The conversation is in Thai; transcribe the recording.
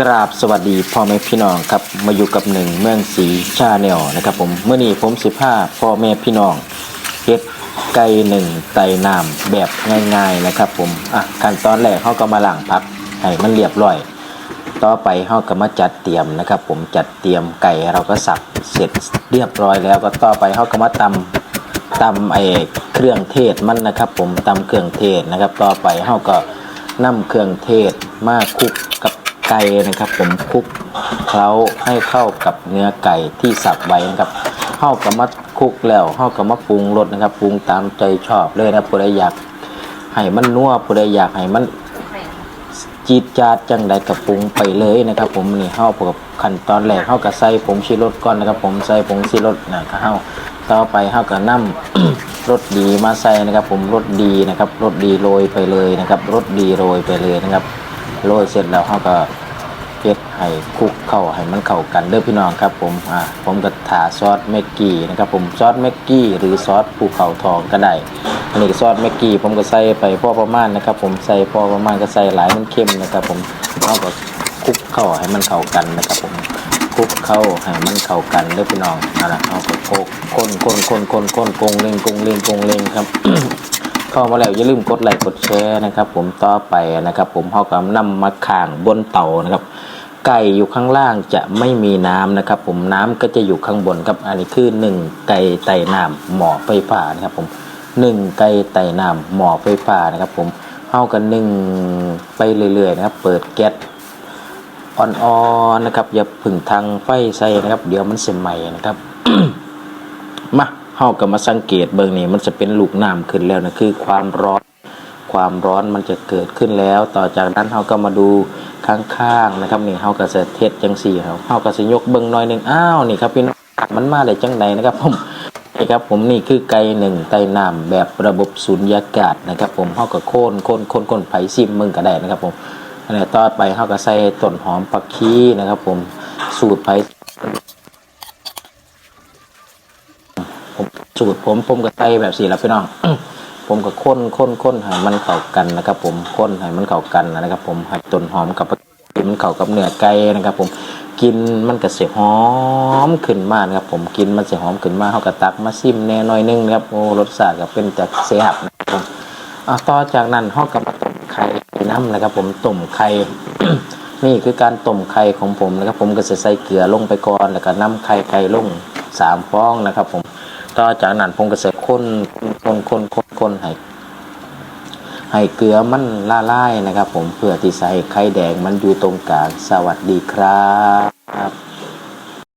กราบสวัสดีพ่อแม่พี่น้องครับมาอยู่กับหนึ่งเมืองสีชาแนลนะครับผมเมื่อนี้ผมสิบห้าพ่อแม่พี่น้องเฮ็ดไก่หนึ่งไต่น้ำแบบง่ายๆนะครับผมอะขั้นตอนแรกเขาก็มาล้างพักให้มันเรียบร้อย ต่อไปเขาก็มาจัดเตรียมนะครับ ผมจัดเตรียมไก่เราก็สับเสร็จเรียบร้อยแล้วก็ต่อไปเขาก็มาตำตำไอ้เครื่องเทศมันนะครับ ผมตำเครื่องเทศนะครับ ต่อไปเขาก็นำเครื่องเทศมาคลุกกับ ไก่นะครับ ผมคลุกเคล้าให้เข้ากับเนื้อไก่ที่สับไว้นะครับเข้าก็มาคลุกแล้วเข้าก็มาปรุงรสนะครับปรุงตามใจชอบเลยนะผู้ใดอยากให้มันนัวผู้ใดอยากให้มันจีดจาดจังใดกับปรุงไปเลยนะครับ ผมนี่เฮากับขั้นตอนแรกเฮาก็ใส่ผงชีรสก่อนนะครับ ผมใส่ผงชีรสนะก็เฮาต่อไปเฮาก็นำรสดีมาใส่นะครับ ผมรสดีนะครับรสดีโรยไปเลยนะครับรสดีโรยไปเลยนะครับ โรยเสร็จแล้วเฮาก็เฮ็ดให้คลุกเข้าให้มันเข้ากันเด้อพี่น้องครับผมอ่าผมก็ถาซอสแม็กกี้นะครับผมซอสแม็กกี้หรือซอสภูเขาทองก็ได้อันนี้ซอสแม็กกี้ผมก็ใส่ไปพอประมาณนะครับผมใส่พอประมาณก็ใส่หลายมันเค็มนะครับผมเอาก็คลุกเข้าให้มันเข้ากันนะครับผมคลุกเข้าให้มันเข้ากันเด้อพี่น้องนั่นแหละเอาก็โคกคนคนคนคนคนกงเล่งกงเล่งกงเล่งครับ เข้ามาแล้วอย่าลืมกดไลค์กดแชร์นะครับ ผมต่อไปนะครับ ผมเฮาก็นำมาข่างบนเตานะครับ ไก่อยู่ข้างล่างจะไม่มีน้ำนะครับ ผมน้ำก็จะอยู่ข้างบนครับ อันนี้คือหนึ่งไก่ไต่น้ำหมอไฟฟ้านะครับ ผมหนึ่งไก่ไต่น้ำหมอไฟฟ้านะครับ ผมเข้ากันหนึ่งไปเรื่อยๆนะครับ เปิดแก๊สอ่อนๆนะครับ อย่าผึ่งทางไฟใส่นะครับ เดี๋ยวมันเสียใหม่นะครับมา เฮาก็มาสังเกตเบิ่งนี่มันจะเป็นลูกน้ำขึ้นแล้วนะคือความร้อนความร้อนมันจะเกิดขึ้นแล้ว ต่อจากนั้นเฮาก็มาดูข้างๆนะครับนี่เฮาก็จะเทสจังสี่ครับเฮาก็จะยกเบิ่งหน่อยหนึ่งอ้าวนี่ครับพี่น้องมันมาได้จังไดนะครับผมนี่ครับผมนี่คือไก่หนึ่งไต้น้ำแบบระบบสุญญากาศนะครับ ผมเฮาก็โค่นโค่นโค่นโค่นไผซิมมึงก็ได้นะครับผมอันนี้ต่อไปเฮาก็ใส่ต้นหอมผักชีนะครับ ผมสูตรไผ่ ผม สูตรผมผมก็ใส่แบบสี่แล้วพี่น้อง ผมก็ค้นค้นค้นให้มันเข้ากันนะครับ ผมค้นให้มันเข้ากันนะครับ ผมให้ต้นหอมกับมันเข้ากับเนื้อไก่นะครับ ผมกินมันก็เสียหอมขึ้นมากนะครับ ผมกินมันเสียหอมขึ้นมากเขาก็ตักมาซิมแน่น่อยนึงนะครับโอ้รสชาติก็เป็นจากเสียบนะครับผมอะต่อจากนั้นเขาก็มาต้มไข่น้ำนะครับ ผมต้มไข่นี่คือการต้มไข่ของผมนะครับ ผมก็จะใส่เกลือลงไปก่อนแล้วก็น้ำไข่ไก่ลงสามฟองนะครับ ผม ต่อจากนั้นผมก็จะคนคนคนคนคนให้ให้เกลือมันละลายนะครับ ผมเพื่อที่ใส่ไข่แดงมันอยู่ตรงกลางสวัสดีครับ